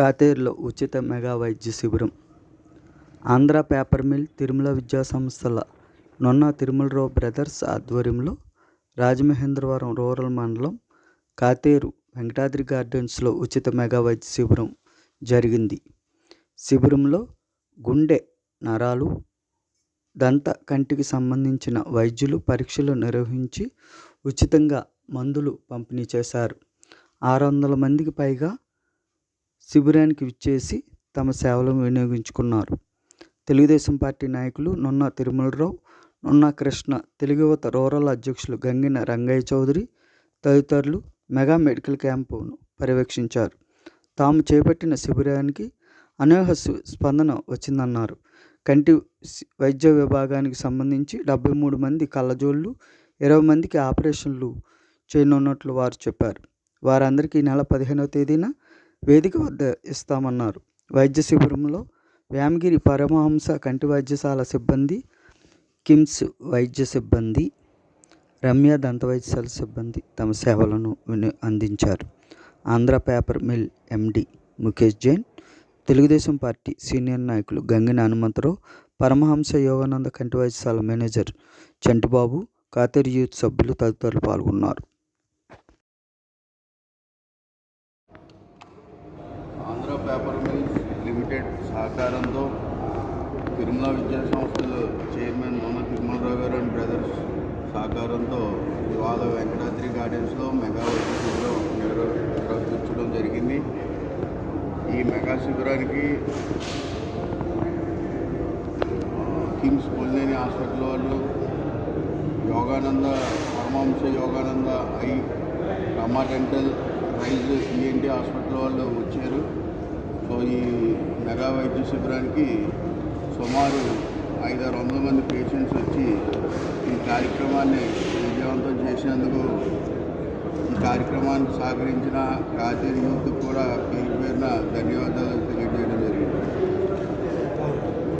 కాతేరులో ఉచిత మెగా వైద్య శిబిరం. ఆంధ్ర పేపర్ మిల్ తిరుమల విద్యా సంస్థల నొన్న తిరుమలరావు బ్రదర్స్ ఆధ్వర్యంలో రాజమహేంద్రవరం రూరల్ మండలం కాతేరు వెంకటాద్రి గార్డెన్స్లో ఉచిత మెగా వైద్య శిబిరం జరిగింది. శిబిరంలో గుండె నరాలు దంత కంటికి సంబంధించిన వైద్యులు పరీక్షలు నిర్వహించి ఉచితంగా మందులు పంపిణీ చేశారు. ఆరు వందల మందికి పైగా శిబిరానికి విచ్చేసి తమ సేవలను వినియోగించుకున్నారు. తెలుగుదేశం పార్టీ నాయకులు నున్న తిరుమలరావు నున్న కృష్ణ తెలుగు యువత రూరల్ అధ్యక్షులు గంగిన రంగయ్య చౌదరి తదితరులు మెగా మెడికల్ క్యాంపును పర్యవేక్షించారు. తాము చేపట్టిన శిబిరానికి అనూహ్య స్పందన వచ్చిందన్నారు. కంటి వైద్య విభాగానికి సంబంధించి డెబ్బై మూడు మంది కళ్ళజోళ్ళు ఇరవై మందికి ఆపరేషన్లు చేయనున్నట్లు వారు చెప్పారు. వారందరికీ ఈ నెల పదిహేనవ తేదీన వేదిక వద్ద ఇస్తామన్నారు. వైద్య శిబిరంలో వ్యామగిరి పరమహంస కంటి వైద్యశాల సిబ్బంది కిమ్స్ వైద్య సిబ్బంది రమ్య దంత వైద్యశాల సిబ్బంది తమ సేవలను విని అందించారు. Andhra paper mill MD Mukesh Jain Telugu Desam party senior నాయకులు గంగిన హనుమంతరావు పరమహంస యోగానంద కంటి వైద్యశాల మేనేజర్ చంటిబాబు కాతేరు యూత్ సభ్యులు తదితరులు పాల్గొన్నారు ఆంధ్ర పేపర్ మిల్స్ లిమిటెడ్ సహకారంతో తిరుమల విద్యా సంస్థలు చైర్మన్ మోన తిరుమలరావు గారు అండ్ బ్రదర్స్ సహకారంతో ఇవాళ వెంకటాద్రి గార్డెన్స్లో మెగా శిబిరం నిర్వహించడం జరిగింది. ఈ మెగా శిబిరానికి కిమ్స్ పొల్లేని హాస్పిటల్ వాళ్ళు Yogananda Paramamsa Yogananda eye Rama dental rise ENT hospital వాళ్ళు వచ్చారు. సో ఈ మెగా వైద్య శిబిరానికి సుమారు ఐదారు వందల మంది పేషెంట్స్ వచ్చి ఈ కార్యక్రమాన్ని విజయవంతం చేసినందుకు ఈ కార్యక్రమానికి సహకరించిన కాతేరి యూత్ కూడా